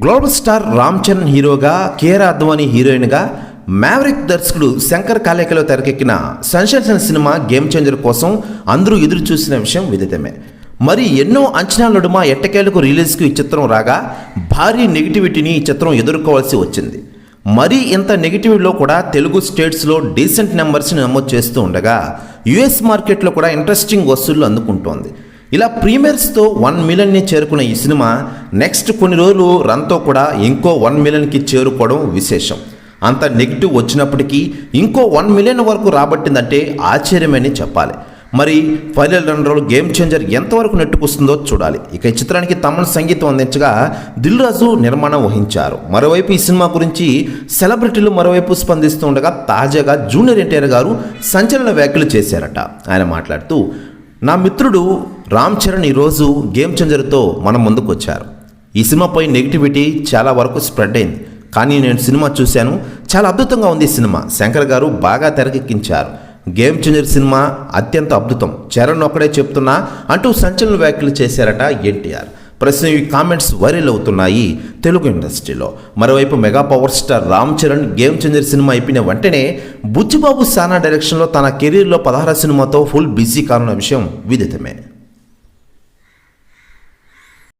Global star Ram Charan హీరోగా KR Advani హీరోయిన్గా maverick దర్శకుడు శంకర్ కాలేకలో తెరకెక్కిన సెన్సేషన్ సినిమా గేమ్ చేంజర్ కోసం అందరూ ఎదురు చూసిన విషయం విదితమే మరి ఎన్నో అంచనాల నడుమ ఎట్టకేలకు రిలీజ్కి ఈ చిత్రం రాగా భారీ నెగిటివిటీని ఈ చిత్రం ఎదుర్కోవాల్సి వచ్చింది. మరి ఇంత నెగిటివ్లో కూడా తెలుగు స్టేట్స్లో డీసెంట్ నెంబర్స్ని నమోదు చేస్తూ ఉండగా యుఎస్ మార్కెట్లో కూడా ఇంట్రెస్టింగ్ వసూళ్ళు అందుకుంటోంది. ఇలా ప్రీమియర్స్తో వన్ మిలియన్ని చేరుకున్న ఈ సినిమా నెక్స్ట్ కొన్ని రోజులు రన్తో కూడా ఇంకో వన్ మిలియన్కి చేరుకోవడం విశేషం. అంత నెగిటివ్ వచ్చినప్పటికీ ఇంకో వన్ మిలియన్ వరకు రాబట్టిందంటే ఆశ్చర్యమని చెప్పాలి. మరి ఫైనల్ రన్ రోల్ గేమ్ చేంజర్ ఎంతవరకు నెట్టుకొస్తుందో చూడాలి. ఇక ఈ చిత్రానికి తమన్ సంగీతం అందించగా దిల్ రాజు నిర్మాణం వహించారు. మరోవైపు ఈ సినిమా గురించి సెలబ్రిటీలు మరోవైపు స్పందిస్తూ ఉండగా తాజాగా జూనియర్ ఎన్టీఆర్ గారు సంచలన వ్యాఖ్యలు చేశారట. ఆయన మాట్లాడుతూ నా మిత్రుడు రామ్ చరణ్ ఈరోజు గేమ్ చేంజర్తో మన ముందుకు వచ్చారు. ఈ సినిమాపై నెగిటివిటీ చాలా వరకు స్ప్రెడ్ అయింది. కానీ నేను సినిమా చూశాను. చాలా అద్భుతంగా ఉంది ఈ సినిమా. శంకర్ గారు బాగా తెరకెక్కించారు. గేమ్ చేంజర్ సినిమా అత్యంత అద్భుతం. చరణ్ ఒక్కడే చెప్తున్నా అంటూ సంచలన వ్యాఖ్యలు చేశారట ఎన్టీఆర్. ప్రస్తుతం ఈ కామెంట్స్ వైరల్ అవుతున్నాయి తెలుగు ఇండస్ట్రీలో. మరోవైపు mega power star Ram Charan game changer cinema అయిపోయిన వెంటనే బుచ్చిబాబు సానా డైరెక్షన్లో తన కెరీర్లో పదహార సినిమాతో ఫుల్ బిజీ కానున్న విషయం విదితమే.